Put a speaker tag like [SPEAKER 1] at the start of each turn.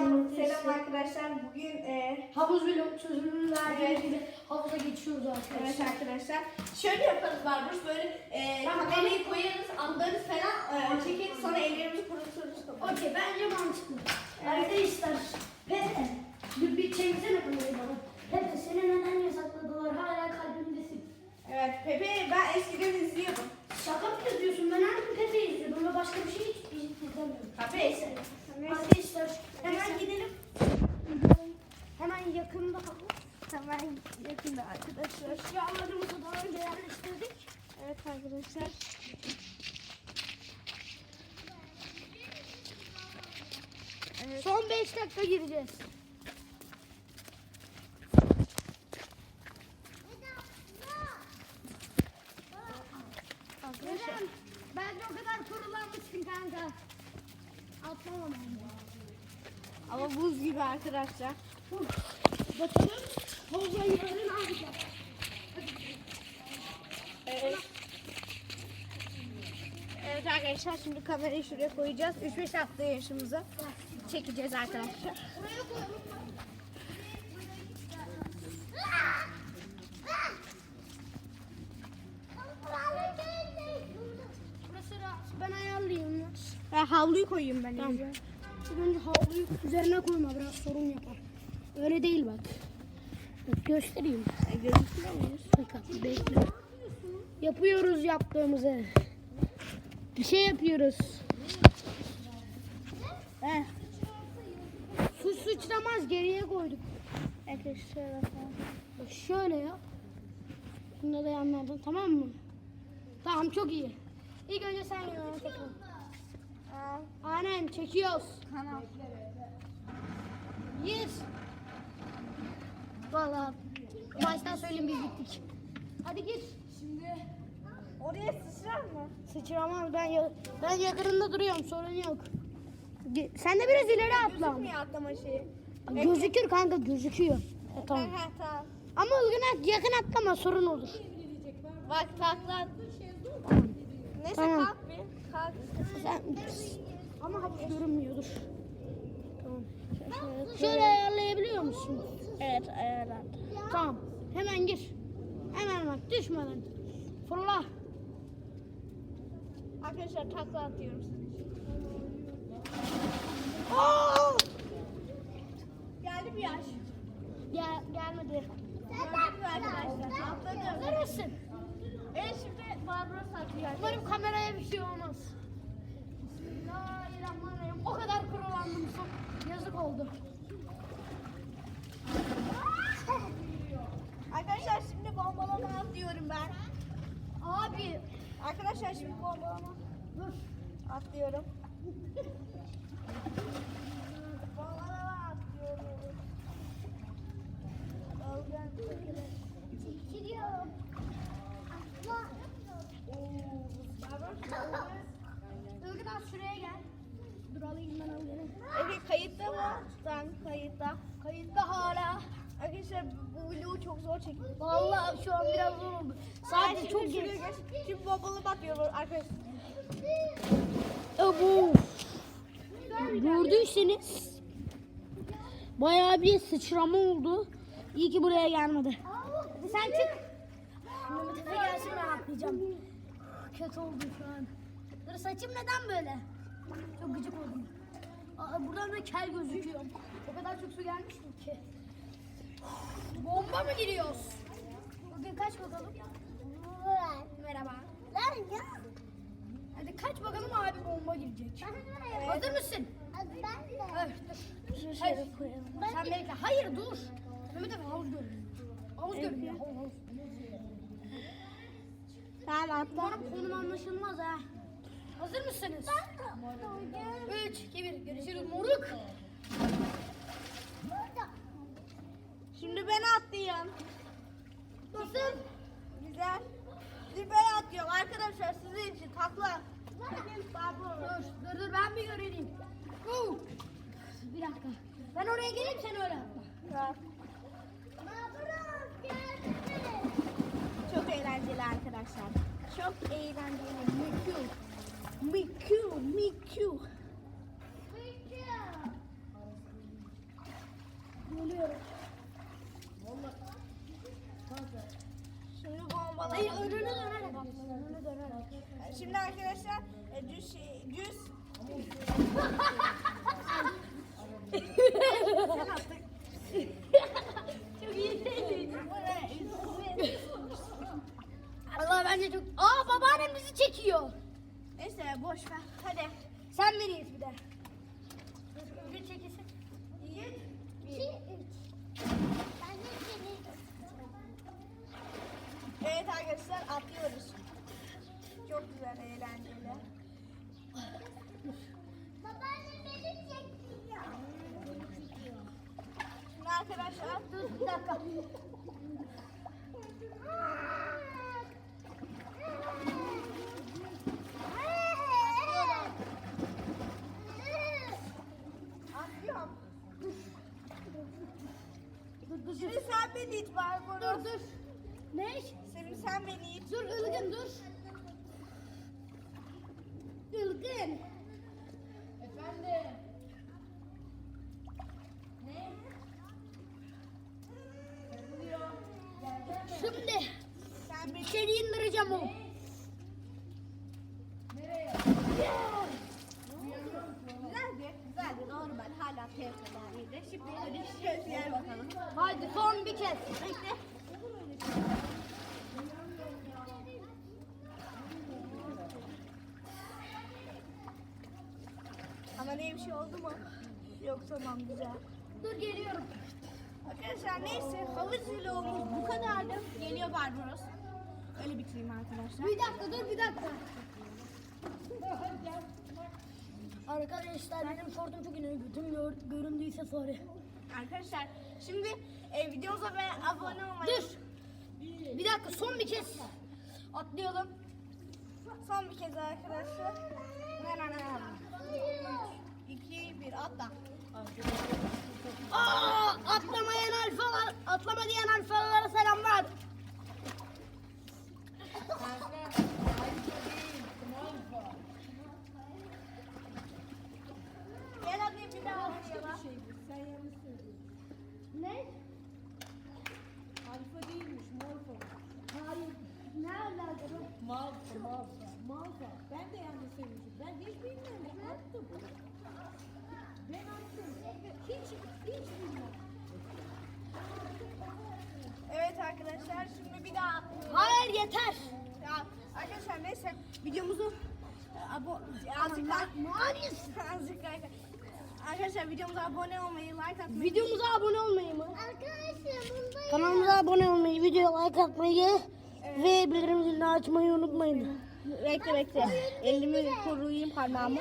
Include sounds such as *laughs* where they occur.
[SPEAKER 1] Selam, selam arkadaşlar. Bugün e,
[SPEAKER 2] Havuz vlog çözümünü verdiği gibi havuza geçiyoruz arkadaşlar.
[SPEAKER 1] evet arkadaşlar. Şöyle yaparız Barbaros böyle e, kamerayı koyarız, atlarız falan e, çekeriz sonra ellerimizi kuruturuz.
[SPEAKER 2] Okey bence mantıklı. Arkadaşlar Pepe bir, bir çeksene kamerayı bana. Pepe seni neden yasakladılar hala kalbimdesin.
[SPEAKER 1] Evet Pepe ben eskiden izliyordum.
[SPEAKER 2] Şaka mı yapıyorsun? Ben her gün Pepe'yi izliyorum ve başka bir şey hiç izlemiyorum.
[SPEAKER 1] Pepe.
[SPEAKER 2] Neyse.
[SPEAKER 1] Neyse.
[SPEAKER 2] Arkadaşlar hemen gidelim. Hemen yakında havuz.
[SPEAKER 1] Hemen yakında arkadaşlar.
[SPEAKER 2] Eşyalarımızı daha önce yerleştirdik.
[SPEAKER 1] Evet arkadaşlar. Evet.
[SPEAKER 2] Son 5 dakika gireceğiz. Neden? Bence o kadar kurulanmışsın kanka. Atlamam
[SPEAKER 1] Ama buz gibi arkadaşlar.
[SPEAKER 2] Bakalım havuza yarın ne yapacağız?
[SPEAKER 1] Evet. Evet arkadaşlar şimdi kamerayı şuraya koyacağız. 3-5 hafta yaşımızı çekeceğiz arkadaşlar.
[SPEAKER 2] Ben ayarlayayım.
[SPEAKER 1] Ben havluyu koyayım ben.
[SPEAKER 2] Tamam.
[SPEAKER 1] önce.
[SPEAKER 2] Havluyu üzerine koyma biraz sorun yapar. Öyle değil bak. Bak göstereyim.
[SPEAKER 1] E, Gözüküyor muyuz?
[SPEAKER 2] Bakın bekle. Yapıyoruz yaptığımızı. Bir şey yapıyoruz.
[SPEAKER 1] He.
[SPEAKER 2] Sıçramaz geriye koyduk.
[SPEAKER 1] Arkadaşlar.
[SPEAKER 2] Bak şöyle yap. Şunda da yanlardan tamam mı? Tamam çok iyi. İlk önce sen yanına takıl. Aynen çekiyoruz.
[SPEAKER 1] Kanal.
[SPEAKER 2] Yes. Valla baştan söyleyeyim biz bittik. Hadi git.
[SPEAKER 1] Oraya sıçrar mı?
[SPEAKER 2] Sıçramaz ben ya- ben yakınında duruyorum sorun yok. Ge- Sen de biraz ileri atla.
[SPEAKER 1] Gözükmüyor atlama şeyi.
[SPEAKER 2] Gözükür kanka gözüküyor. Tamam.
[SPEAKER 1] Ha, tamam.
[SPEAKER 2] Ama ılgın at, yakın atlama sorun olur.
[SPEAKER 1] Bak takla. Neyse
[SPEAKER 2] Tamam.
[SPEAKER 1] kalk bir. Kalk.
[SPEAKER 2] Sen ama havuz görünmüyordur. Tamam. Şöyle ayarlayabiliyor musun?
[SPEAKER 1] Evet ayarlandı.
[SPEAKER 2] Tamam. Hemen gir. Hemen bak düşmeden. Fırla.
[SPEAKER 1] Arkadaşlar takla Geldi yaş.
[SPEAKER 2] Gel, gelmedi.
[SPEAKER 1] Geldi arkadaşlar. Atladım.
[SPEAKER 2] Hazır mısın?
[SPEAKER 1] Evet şimdi Barbaros.
[SPEAKER 2] Umarım kameraya bir şey olmaz. Bismillahirrahmanirrahim. O kadar kurulandım son. Yazık oldu.
[SPEAKER 1] Arkadaşlar şimdi bombalama atlıyorum ben.
[SPEAKER 2] Abi.
[SPEAKER 1] Arkadaşlar şimdi bombalama
[SPEAKER 2] Dur.
[SPEAKER 1] atlıyorum. *laughs*
[SPEAKER 2] az şuraya gel. Dur alayım ben alayım.
[SPEAKER 1] Evet kayıtta mı? Tamam kayıtta.
[SPEAKER 2] Kayıtta hala.
[SPEAKER 1] Arkadaşlar bu vlogu çok zor çekildi.
[SPEAKER 2] Vallahi şu an biraz zor oldu. Sadece çok geç.
[SPEAKER 1] Şimdi bombalama atıyorum arkadaşlar.
[SPEAKER 2] Abu. Gördüyseniz bayağı bir sıçrama oldu. İyi ki buraya gelmedi. Hadi sen çık. Mehmet Efe gelsin ben atlayacağım. Kötü oldu şu an. Dur saçım neden böyle? Çok gıcık oldum. Aa, buradan da kel gözüküyor. O kadar çok su gelmiş mi ki? Bomba mı giriyoruz? Bugün kaç bakalım? Merhaba. Hadi kaç bakalım abi bomba girecek. Hazır mısın? Evet. dur. Hayır. Sen bekle. Hayır dur. Mehmet Efe havuz görünüyor. Havuz görünüyor. Havuz, havuz.
[SPEAKER 1] Tamam atla.
[SPEAKER 2] Umarım konum anlaşılmaz ha. Hazır mısınız? 3, 2, 1. Görüşürüz moruk.
[SPEAKER 1] Şimdi ben atlayayım.
[SPEAKER 2] Nasıl?
[SPEAKER 1] Güzel. Şimdi arkadaşlar sizin için takla.
[SPEAKER 2] Dur, dur, dur ben bir göreyim. Bir dakika. Ben oraya geleyim sen öyle atla.
[SPEAKER 1] Çok eğlenceli arkadaşlar. Çok eğlenceli. Mikü. Mikü. Mikü.
[SPEAKER 2] atlıyorum.
[SPEAKER 1] Şimdi bombalar.
[SPEAKER 2] Hayır önüne dönerek atla. Önüne dönerek.
[SPEAKER 1] Şimdi arkadaşlar e, düz şey, düz.
[SPEAKER 2] Çok iyi değil Allah bence çok... Aa babaannem bizi çekiyor.
[SPEAKER 1] Neyse boş ver. Hadi.
[SPEAKER 2] Sen veriyiz bir de. Bir çekilsin.
[SPEAKER 1] Yiğit. Evet arkadaşlar atlıyoruz. Çok güzel, eğlenceli. Şimdi arkadaşlar
[SPEAKER 2] Dur bir dakika.
[SPEAKER 1] Şimdi sen beni it Barbaros.
[SPEAKER 2] Dur dur. Ne?
[SPEAKER 1] Selim sen beni it.
[SPEAKER 2] Dur Ilgın dur. Ilgın.
[SPEAKER 1] Efendim.
[SPEAKER 2] Şimdi
[SPEAKER 1] Sen beni
[SPEAKER 2] içeri indireceğim o.
[SPEAKER 1] Güzeldi, güzeldi. Normal. Hala telefonlarıydı. Şimdi öyle şöyle bakalım.
[SPEAKER 2] Haydi son bir kez.
[SPEAKER 1] Bekle. Ne bir şey oldu mu? Yok tamam güzel.
[SPEAKER 2] Dur geliyorum.
[SPEAKER 1] Arkadaşlar neyse havuz vlogumuz bu kadardı. Geliyor Barbaros. Öyle bitireyim arkadaşlar.
[SPEAKER 2] Bir dakika dur bir dakika. Arkadaşlar benim şortum çok inanıyor. Bütün gör, göründüyse sorry.
[SPEAKER 1] Arkadaşlar şimdi e, videomuza ve abone olmayı...
[SPEAKER 2] Dur. Bir dakika son bir kez atlayalım.
[SPEAKER 1] Son bir kez arkadaşlar. Gel hadi bir daha oynayalım.
[SPEAKER 3] Sen yanlış söylüyorsun.
[SPEAKER 2] Ne?
[SPEAKER 3] Alfa değilmiş, morfa.
[SPEAKER 2] Hayır. Ne alaka?
[SPEAKER 3] Malfa, malfa, malfa. Ben de yanlış söylemişim. Ben hiç bilmiyorum. Ben attım. Ben attım. Hiç, hiç bilmem.
[SPEAKER 1] Evet arkadaşlar şimdi bir daha
[SPEAKER 2] Hayır yeter.
[SPEAKER 1] ya arkadaşlar neyse videomuzu e, abo azıcık
[SPEAKER 2] yapıyorsun?
[SPEAKER 1] azıcık like *laughs* Arkadaşlar videomuza abone olmayı, like atmayı
[SPEAKER 2] Videomuza abone olmayı mı?
[SPEAKER 1] Arkadaşlar bunda
[SPEAKER 2] Kanalımıza abone olmayı, videoya like atmayı ve bildirim zilini açmayı unutmayın.
[SPEAKER 1] Bekle bekle. Elimi koruyayım parmağımı.